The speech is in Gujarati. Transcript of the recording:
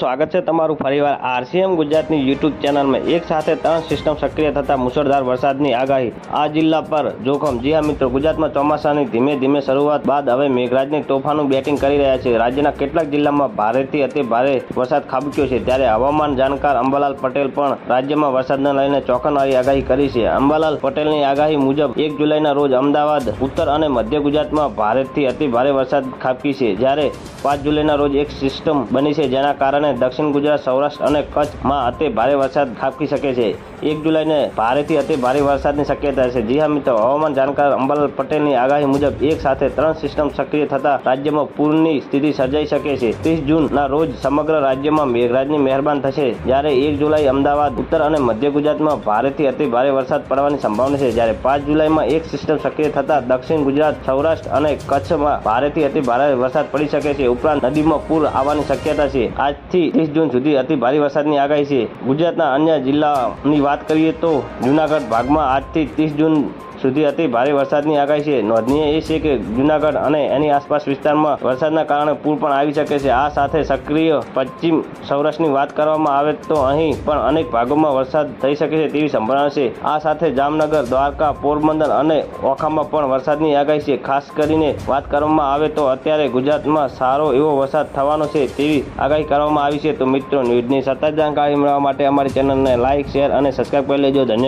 સ્વાગત છે તમારું ફરીવાર આરસીએમ ગુજરાતની યુટ્યુબ ચેનલમાં. એક સાથે ત્રણ સિસ્ટમ સક્રિય થતા મુશળધાર વરસાદની આગાહી. આ જિલ્લા પર જોખમ. જી મિત્રો, ગુજરાતમાં ચોમાસાની ધીમે ધીમે શરૂઆત બાદ હવે મેઘરાજની તોફાનું બેટિંગ કરી રહ્યા છે. રાજ્યના કેટલાક જિલ્લામાં ભારેથી અતિ ભારે વરસાદ ખાબક્યો છે. ત્યારે હવામાન જાણકાર અંબાલાલ પટેલ પણ રાજ્યમાં વરસાદને લઈને ચોંકાવનારી આગાહી કરી છે. અંબાલાલ પટેલની આગાહી મુજબ, એક જુલાઈના રોજ અમદાવાદ, ઉત્તર અને મધ્ય ગુજરાતમાં ભારેથી અતિ ભારે વરસાદ ખાબકી છે. જ્યારે પાંચ જુલાઈના રોજ એક સિસ્ટમ બની છે જેના કારણે દક્ષિણ ગુજરાત, સૌરાષ્ટ્ર અને કચ્છમાં અતિ ભારે વરસાદ ખાબકી શકે છે. એક જુલાઈને ભારેથી અતિ ભારે વરસાદની શક્યતા છે. જી હા, મિત્રો, હવામાન જાણકાર અંબાલાલ પટેલની આગાહી મુજબ એક સાથે ત્રણ સિસ્ટમ સક્રિય થતા રાજ્યમાં પૂરની સ્થિતિ સર્જાઈ શકે છે. ત્રીસ જૂનના રોજ સમગ્ર રાજ્યમાં મેઘરાજની મહેરબાન થશે. જ્યારે એક જુલાઈ અમદાવાદ, ઉત્તર અને મધ્ય ગુજરાતમાં ભારેથી અતિ ભારે વરસાદ પડવાની સંભાવના છે. જ્યારે પાંચ જુલાઈમાં એક સિસ્ટમ સક્રિય થતા દક્ષિણ ગુજરાત, સૌરાષ્ટ્ર અને કચ્છમાં ભારેથી અતિ ભારે વરસાદ પડી શકે છે. ઉપરાંત નદીમાં પૂર આવવાની શક્યતા છે. આજથી ત્રીસ જૂન સુધી અતિ ભારે વરસાદની આગાહી છે. ગુજરાતના અન્ય જિલ્લાની વાત કરીએ તો જુનાગઢ ભાગમાં આજથી ત્રીસ જૂન સુધી અતિ ભારે વરસાદની આગાહી છે. નોંધનીય એ છે કે જુનાગઢ અને એની આસપાસ વિસ્તારમાં વરસાદના કારણે પૂર પણ આવી શકે છે. આ સાથે સક્રિય પશ્ચિમ સૌરાષ્ટ્રની વાત કરવામાં આવે તો અહીં પણ અનેક ભાગોમાં વરસાદ થઈ શકે છે તેવી સંભાવના છે. આ સાથે જામનગર, દ્વારકા, પોરબંદર અને ઓખામાં પણ વરસાદની આગાહી છે. ખાસ કરીને વાત કરવામાં આવે તો અત્યારે ગુજરાતમાં સારો એવો વરસાદ થવાનો છે તેવી આગાહી કરવામાં આવી છે. તો મિત્રો, ન્યૂઝની સતત જાણકારી મેળવવા માટે અમારી ચેનલને લાઇક શેર અને સબસ્ક્રાઈબ કરી લેજો. ધન્યવાદ.